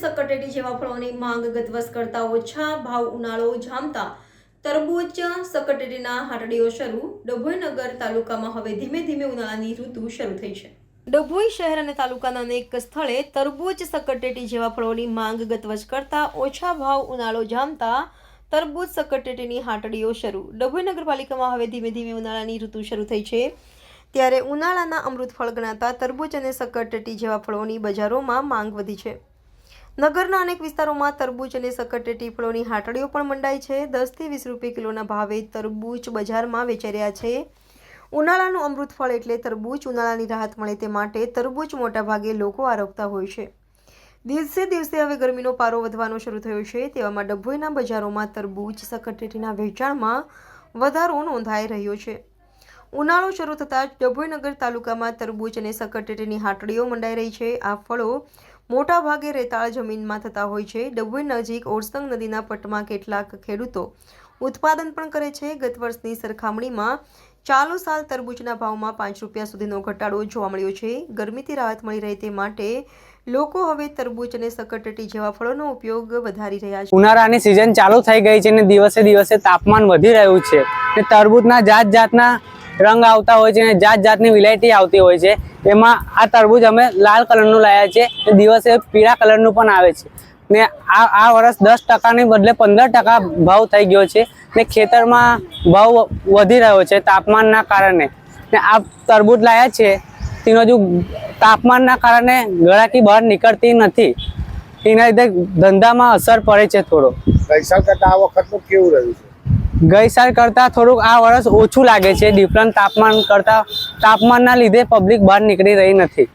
સકટેટી જેવા ફળોની માંગ ગત વર્ષ કરતા ઓછા ભાવ ઉનાળો જામતા તરબૂચ સકટેટીના હાટડીઓ શરૂ. ડભોઈ નગર તાલુકામાં હવે ધીમે ધીમે ઉનાળાની ઋતુ શરૂ થઈ છે. ડભોઈ શહેર અને તાલુકાના અનેક સ્થળે તરબૂચ સકટેટી જેવા ફળોની માંગ ગત વર્ષ કરતા ઓછા ભાવ ઉનાળો જામતા તરબૂચ સકટેટીની હાટડીઓ શરૂ. ડભોઈ નગરપાલિકામાં હવે ધીમે ધીમે ઉનાળાની ઋતુ શરૂ થઈ છે. ત્યારે ઉનાળાના અમૃત ફળ ગણાતા તરબૂચ અને સક્કરટેટી જેવા ફળોની બજારોમાં માંગ વધી છે. નગરના અનેક વિસ્તારોમાં તરબૂચ અને સકટેટી ફળોની હાટડીઓ પણ મંડાઈ છે. દસથી વીસ રૂપિયા કિલોના ભાવે તરબૂચ બજારમાં વેચાઈ રહ્યા છે. ઉનાળાનું અમૃત ફળ એટલે તરબૂચ. ઉનાળાની રાહત મળે તે માટે તરબૂચ મોટાભાગે લોકો આરોગતા હોય છે. દિવસે દિવસે હવે ગરમીનો પારો વધવાનો શરૂ થયો છે. તેવામાં ડભોઈના બજારોમાં તરબૂચ સક્કરટેટીના વેચાણમાં વધારો નોંધાઈ રહ્યો છે. ઉનાળો શરૂ થતાં જ ડભોઈનગર તાલુકામાં તરબૂચ અને સકટેટીની હાટડીઓ મંડાઈ રહી છે. આ ફળો મોટાભાગે રેતાળ જમીનમાં થતા હોય છે. ડભોઈ નજીક ઓરસંગ નદીના પટમાં કેટલાક ખેડૂતો ઉત્પાદન પણ કરે છે. ગત વર્ષની સરખામણીમાં ચાલુ સાલ તરબૂચના ભાવમાં પાંચ રૂપિયા સુધીનો ઘટાડો જોવા મળ્યો છે. ગરમીથી રાહત મળી રહે તે માટે લોકો હવે તરબૂચ અને સકટટી જેવા ફળોનો ઉપયોગ વધારી રહ્યા છે. ઉનાળાની સિઝન ચાલુ થઈ ગઈ છે અને દિવસે દિવસે તાપમાન વધી રહ્યું છે તરબૂચના જાત જાતના રંગ આવતા હોય છે અને જાત જાતની વિલાયટી આવતી હોય છે. એમાં આ તરબૂજ અમે લાલ કલરનું લાવ્યા છે એ દિવસે પીળા કલરનું પણ આવે છે. ને આ આ વર્ષ દસ ટકાની બદલે પંદર ટકા ભાવ થઈ ગયો છે ને ખેતરમાં ભાવ વધી રહ્યો છે તાપમાનના કારણે. ને આ તરબૂચ લાવ્યા છે તેનો જો તાપમાનના કારણે ગળાકી બહાર નીકળતી નથી. એના લીધે ધંધામાં અસર પડે છે થોડો. ગઈ કરતા આ વખતનું કેવું રહ્યું છે? ગઈ સાલ કરતાં થોડુંક આ વર્ષ ઓછું લાગે છે. ડિફરન્ટ તાપમાન કરતાં તાપમાનના લીધે પબ્લિક બહાર નીકળી રહી નથી.